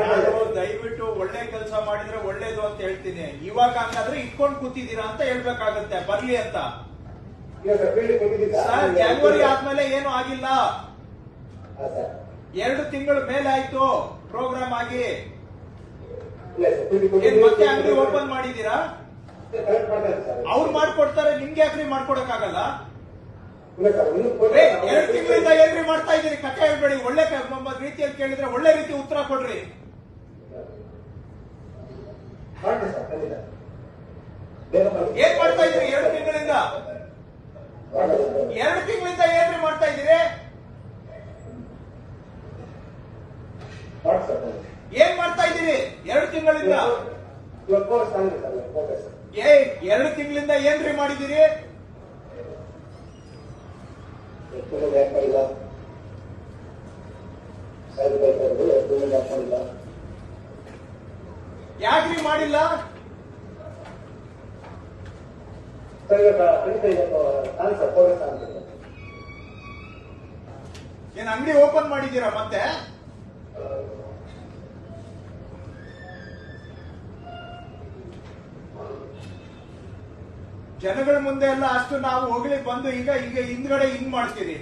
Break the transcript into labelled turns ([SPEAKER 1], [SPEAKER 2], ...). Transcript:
[SPEAKER 1] ನಾನು ದಯವಿಟ್ಟು ಒಳ್ಳೆ ಕೆಲಸ ಮಾಡಿದ್ರೆ ಒಳ್ಳೇದು ಅಂತ ಹೇಳ್ತೀನಿ. ಇವಾಗ ಹಂಗಾದ್ರೆ ಇಟ್ಕೊಂಡು ಕೂತಿದ್ದೀರಾ ಅಂತ ಹೇಳ್ಬೇಕಾಗತ್ತೆ. ಬರ್ಲಿ ಅಂತ.
[SPEAKER 2] ಸರ್
[SPEAKER 1] ಜನವರಿ ಆದ್ಮೇಲೆ ಏನು ಆಗಿಲ್ಲ. ಎರಡು ತಿಂಗಳ ಮೇಲೆ ಆಯ್ತು ಪ್ರೋಗ್ರಾಮ್ ಆಗಿ. ಏನ್ ಮತ್ತೆ ಅಂಗಡಿ ಓಪನ್ ಮಾಡಿದೀರಾ ಅವ್ರು ಮಾಡ್ಕೊಡ್ತಾರೆ ನಿಮ್ಗೆ ಯಾಕ್ರಿ ಮಾಡ್ಕೊಡಕ್ಕಾಗಲ್ಲ? ಎರಡು ತಿಂಗಳಿಂದ ಏನ್ರಿ ಮಾಡ್ತಾ ಇದೀರಿ ಕಥೆ ಹೇಳ್ಬೇಡಿ ಒಳ್ಳೆ ಕೇಳಿದ್ರೆ ಒಳ್ಳೆ ರೀತಿ ಉತ್ತರ ಕೊಡ್ರಿ. ಏನ್ ಮಾಡ್ತಾ ಇದ್ರಿ ಎರಡು ತಿಂಗಳಿಂದ. ಎರಡು ತಿಂಗಳಿಂದ ಏನ್ರಿ ಮಾಡ್ತಾ
[SPEAKER 2] ಇದ್ದೀರಿ?
[SPEAKER 1] ಏನ್ ಮಾಡ್ತಾ ಇದ್ದೀರಿ? ಎರಡು ತಿಂಗಳಿಂದ? ಏ ಎರಡು ತಿಂಗಳಿಂದ ಏನ್ರಿ ಮಾಡಿದಿರಿ
[SPEAKER 2] ಮಾಡಿಲ್ಲ
[SPEAKER 1] ಯಾಕ್ರಿ ಮಾಡಿಲ್ಲ? ಏನ್ ಅಂಗಡಿ ಓಪನ್ ಮಾಡಿದ್ದೀರಾ ಮತ್ತೆ? ಜನಗಳ ಮುಂದೆ ಎಲ್ಲ ಅಷ್ಟು ನಾವು ಹೋಗ್ಲಿ ಬಂದು ಈಗ ಈಗ ಹಿಂದ್ಗಡೆ ಹಿಂಗ್ ಮಾಡ್ತೀರಿ?